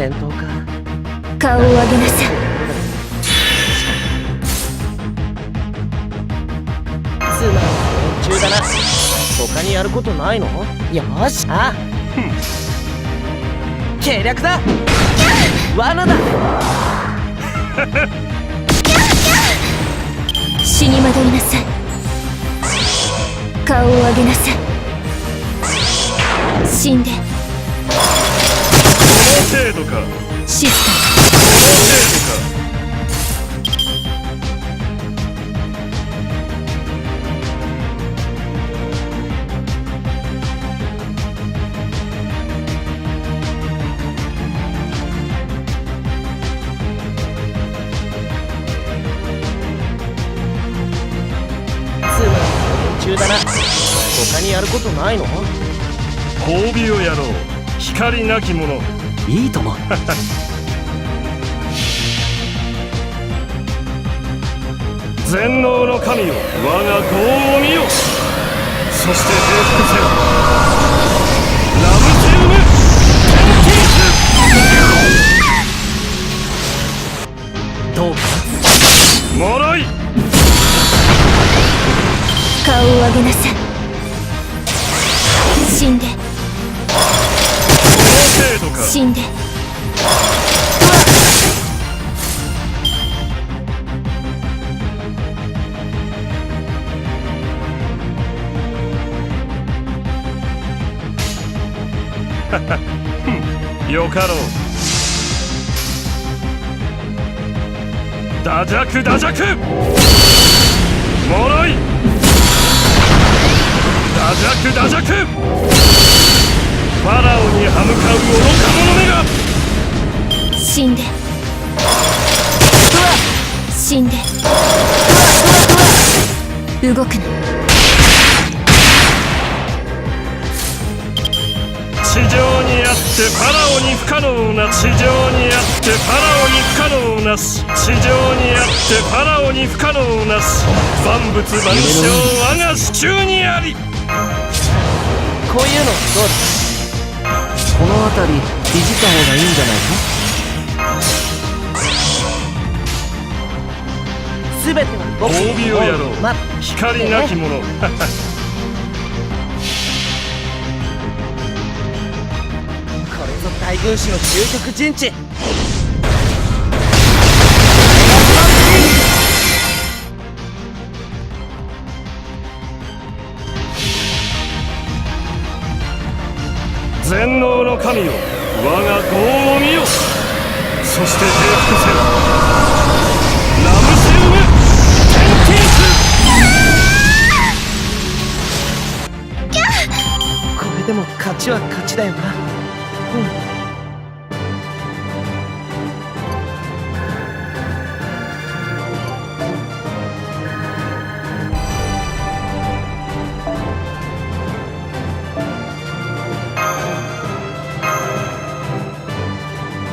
戦闘か。顔を上げなさい。つまんな連中だな。他にやることないの？よーし。あ。計略だ。罠だ。死に惑いなさい。顔を上げなさい。死んで。この程度か。シスこの程度か。だな。他にやることないの？褒美をやろう。光なき者いいとも全能の神よ我が業を見よ。そして平服せよラムセウム。テンティどうか。スもらい。顔を上げなさい。死んで死んで。よかろう。ダジャクダジャクもらい。ダジャク死んで。死んで。動くな地上にあってファラオに不可能な地上にあってファラオに不可能なし。地上にあってファラオに不可能なし。万物万象我が手中にあり。こういうのどうだこの辺りいじった方がいいんじゃない？全ては僕褒美をやろう。ま光なき者これぞ大軍師の究極陣地。全能の神よ。我が業を見よ。そして平服せよれでも勝ちは勝ちだよな。うん。